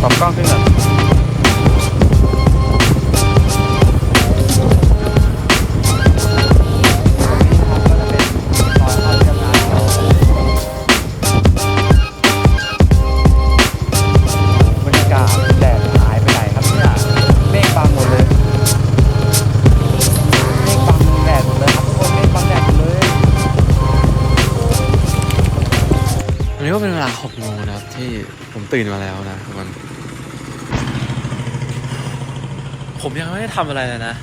ดี๋ยวปรั นี้ก็เป็นเวลา6โมงนะครับ ที่ผมตื่นมาแล้วนะทุกคนผมยังไม่ได้ทำอะไรเลยนะ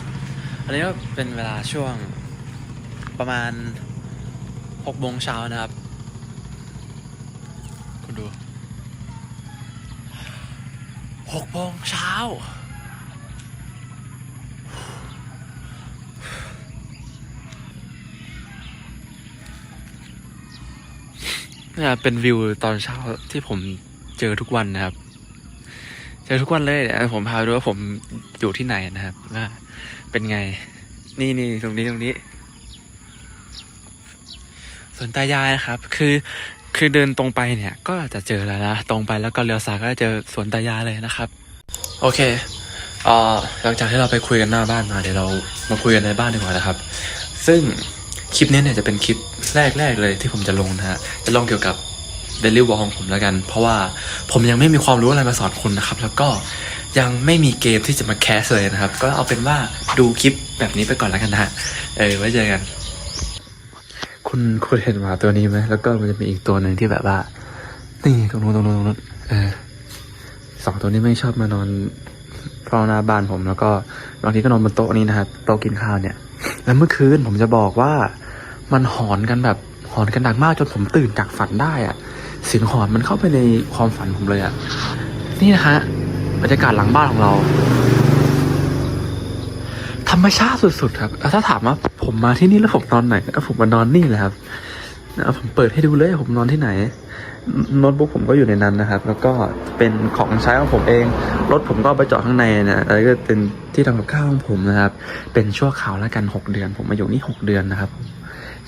อันนี้ก็เป็นเวลาช่วงประมาณ6โมงเช้านะครับ คุณดู6โมงเช้า เนี่ยเป็นวิวตอนเช้าที่ผมเจอทุกวันนะครับ เจอทุกวันเลยเดี๋ยวผมพาดูว่าผมอยู่ที่ไหนนะครับว่าเป็นไง นี่นี่ตรงนี้ตรงนี้สวนตายายนะครับ คือคือเดินตรงไปเนี่ย ก็จะเจอแล้วนะตรงไปแล้วก็เลี้ยวซ้ายก็จะเจอสวนตายายเลยนะครับ โอเคเอ่อหลังจากที่เราไปคุยกันหน้าบ้านมาเดี๋ยวเรามาคุยกันในบ้านดีกว่านะครับ ซึ่ง คลิปนี้เนี่ยจะเป็นคลิปแรกๆเลยที่ผมจะลงนะฮะ จะลงเกี่ยวกับเดลิวอลของผมแล้วกัน เพราะว่าผมยังไม่มีความรู้อะไรมาสอนคุณนะครับ แล้วก็ยังไม่มีเกมที่จะมาแคสเลยนะครับ ก็เอาเป็นว่าดูคลิปแบบนี้ไปก่อนแล้วกันนะฮะ เออ ไว้เจอกัน คุณคุณเห็นหมาตัวนี้ไหม แล้วก็มันจะมีอีกตัวหนึ่งที่แบบว่า นี่ตรงนู้นตรงนู้นตรงนู้นเออสองตัวนี้ไม่ชอบมานอนเฝ้าหน้าบ้านผม แล้วก็บางทีก็นอนบนโต๊ะนี้นะครับ โต๊ะกินข้าวเนี่ย แล้วเมื่อคืนผมจะบอกว่า มันหอนกันแบบหอนกันหนักมากจนผมตื่นจากฝันได้อะเสียงหอนมันเข้าไปในความฝันผมเลยอะนี่นะฮะบรรยากาศหลังบ้านของเราธรรมชาติสุดๆครับ ถ้าถามว่าผมมาที่นี่แล้วผมนอนไหนผมมานอนนี่แหละครับ แล้วผมเปิดให้ดูเลยผมนอนที่ไหนโน้ตบุ๊กผมก็อยู่ในนั้นนะครับ แล้วก็เป็นของใช้ของผมเองรถผมก็ไปจอดข้างในนะแล้วก็เป็นที่ทำกับข้าวของผมนะครับ เป็นชั่วคราวแล้วกันหกเดือน ผมมาอยู่นี่หกเดือนนะครับ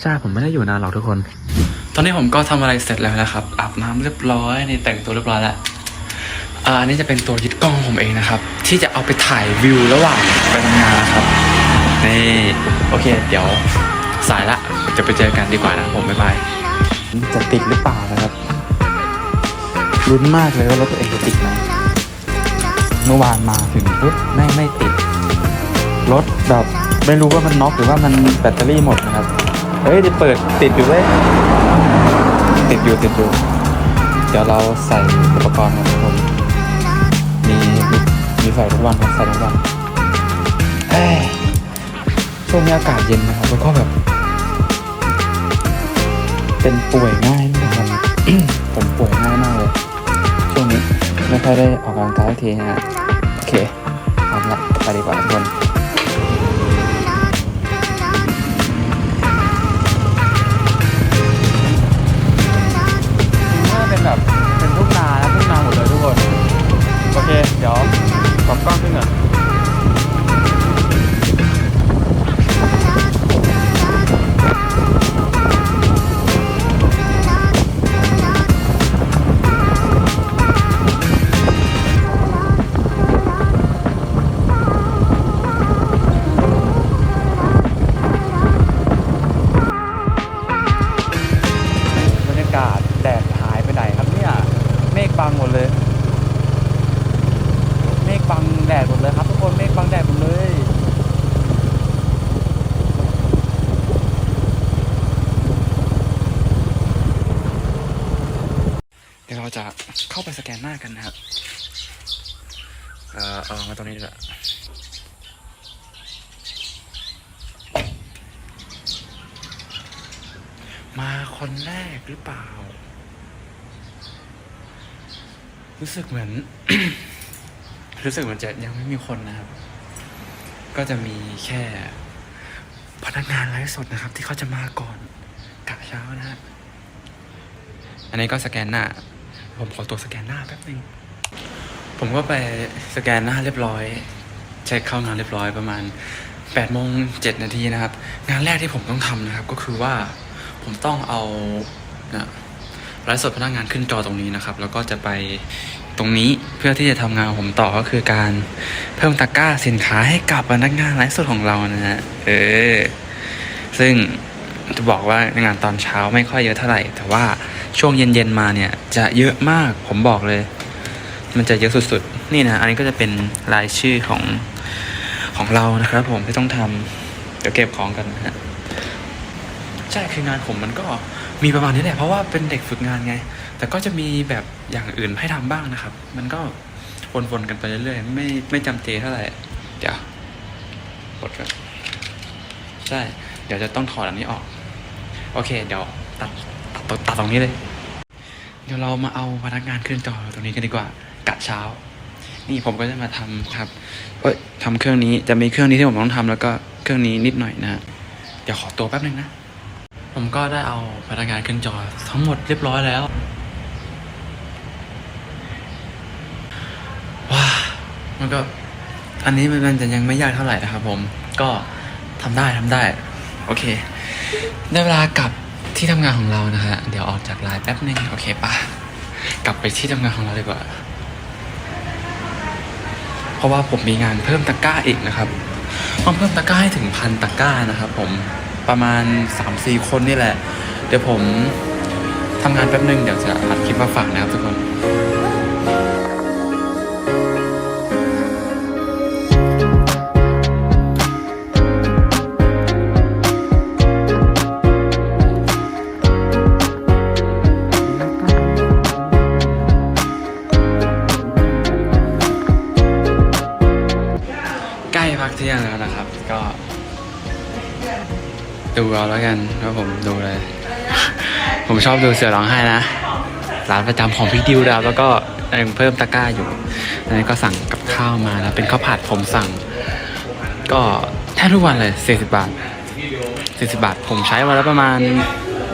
ใช่ผมไม่ได้อยู่นานหรอกทุกคน ตอนนี้ผมก็ทำอะไรเสร็จแล้วนะครับอาบน้ำเรียบร้อยนี่แต่งตัวเรียบร้อยแล้วอ่าอันนี้จะเป็นตัวยึดกล้องของผมเองนะครับ ที่จะเอาไปถ่ายวิวระหว่างไปทำงานนะครับนี่โอเค เดี๋ยวสายละ จะไปเจอกันดีกว่านะผมบ๊ายบายจะติดหรือเปล่านะครับลุ้นมากเลยว่ารถตัวเองจะติดไหมเมื่อวานมาถึงปุ๊บไม่ไม่ติดรถแบบไม่รู้ว่ามันน็อกหรือว่ามันแบตเตอรี่หมดนะครับเฮ้ยจะเปิดติดอยู่เว้ยติดอยู่ติดอยู่เดี๋ยวเราใส่อุปกรณ์นะครับผมมีมีมีใส่ทุกวันครับใส่ทุกวันเอ้ยช่วงนี้อากาศเย็นนะครับแล้วก็แบบ เป็นป่วยง่ายนะครับ ผมป่วยง่ายมากเลย ช่วงนี้ไม่ค่อยได้ออกกำลังกายทีนะฮะโอเคเอาละไปดีกว่าทุกคน จะเข้าไปสแกนหน้ากันนะครับ เออเออมาตรงนี้ดีกว่ามาคนแรกหรือเปล่า รู้สึกเหมือน รู้สึกเหมือนจะยังไม่มีคนนะครับ ก็จะมีแค่พนักงานไลฟ์สดนะครับ ที่เขาจะมาก่อนกะเช้านะครับอันนี้ก็สแกนหน้า ผมขอตัวสแกนหน้าแป๊บนึงผมก็ไปสแกนหน้าเรียบร้อย เช็คเข้างานเรียบร้อยประมาณ8โมง7นาทีนะครับ งานแรกที่ผมต้องทำนะครับ ก็คือว่าผมต้องเอานะไลฟ์สดพนักงานขึ้นจอตรงนี้นะครับ แล้วก็จะไปตรงนี้เพื่อที่จะทำงานของผมต่อก็คือการเพิ่มตะกร้าสินค้าให้กับพนักงานไลฟ์สดของเรานะฮะเออซึ่ง จะบอกว่างานตอนเช้าไม่ค่อยเยอะเท่าไหร่ แต่ว่าช่วงเย็นๆมาเนี่ยจะเยอะมากผมบอกเลย มันจะเยอะสุดๆ นี่นะ อันนี้ก็จะเป็นรายชื่อของของเรานะครับผมที่ต้องทำเดี๋ยวเก็บของกันนะฮะใช่คืองานผมมันก็มีประมาณนี้แหละเพราะว่าเป็นเด็กฝึกงานไง แต่ก็จะมีแบบอย่างอื่นให้ทำบ้างนะครับ มันก็วนๆกันไปเรื่อยๆไม่ไม่จำเจเท่าไหร่เดี๋ยวกดกันใช่ เดี๋ยวจะต้องถอดอันนี้ออก โอเค เดี๋ยวตัดตัดตัดตรงนี้เลย เดี๋ยวเรามาเอาพนักงานขึ้นจอตรงนี้กันดีกว่ากะเช้า นี่ผมก็จะมาทำครับเอ้ยทำเครื่องนี้จะมีเครื่องนี้ที่ผมต้องทำแล้วก็เครื่องนี้นิดหน่อยนะเดี๋ยวขอตัวแป๊บนึงนะ ผมก็ได้เอาพนักงานขึ้นจอทั้งหมดเรียบร้อยแล้วว้ามันก็อันนี้มันจะยังไม่ยากเท่าไหร่นะครับผมก็ทำได้ทำได้ โอเค ได้เวลากลับที่ทำงานของเรานะฮะ เดี๋ยวออกจากไลน์แป๊บนึงโอเคปะกลับไปที่ทำงานของเราดีกว่า เพราะว่าผมมีงานเพิ่มตะกร้าอีกนะครับ ต้องเพิ่มตะกร้าให้ถึงพันตะกร้านะครับผมประมาณ 3-4 คนนี่แหละ เดี๋ยวผมทำงานแป๊บนึงเดี๋ยวจะอัดคลิปมาฝากนะครับทุกคน ดูเอาแล้วกันว่าผมดูเลย ผมชอบดูเสือร้องไห้นะร้านประจำของพี่ดิวดาวแล้วก็ยังเพิ่มตะกร้าอยู่อันนี้ก็สั่งกับข้าวมาแล้วเป็นข้าวผัดผมสั่ง ก็แทบทุกวันเลย40บาท40บาท ผมใช้วันละประมาณ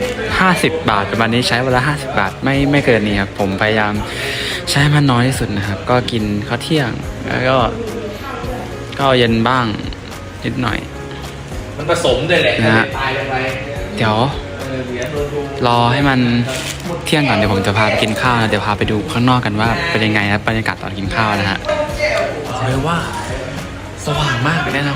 50 บาทประมาณนี้ใช้วันละ50 บาทไม่ไม่เกินนี้ครับผมพยายามใช้มันน้อยที่สุดนะครับ ก็กินข้าวเที่ยงแล้วก็ก็เย็นบ้างนิดหน่อย มันผสมด้วยแหละนะฮะ ตายลงไปเดี๋ยวเออเหรียญโดนดูรอให้มันเที่ยงก่อนเดี๋ยวผมจะพาไปกินข้าวนะเดี๋ยวพาไปดูข้างนอกกันว่าเป็นยังไงครับบรรยากาศตอนกินข้าวนะฮะบอกเลยว่า สว่างมากเลยนะ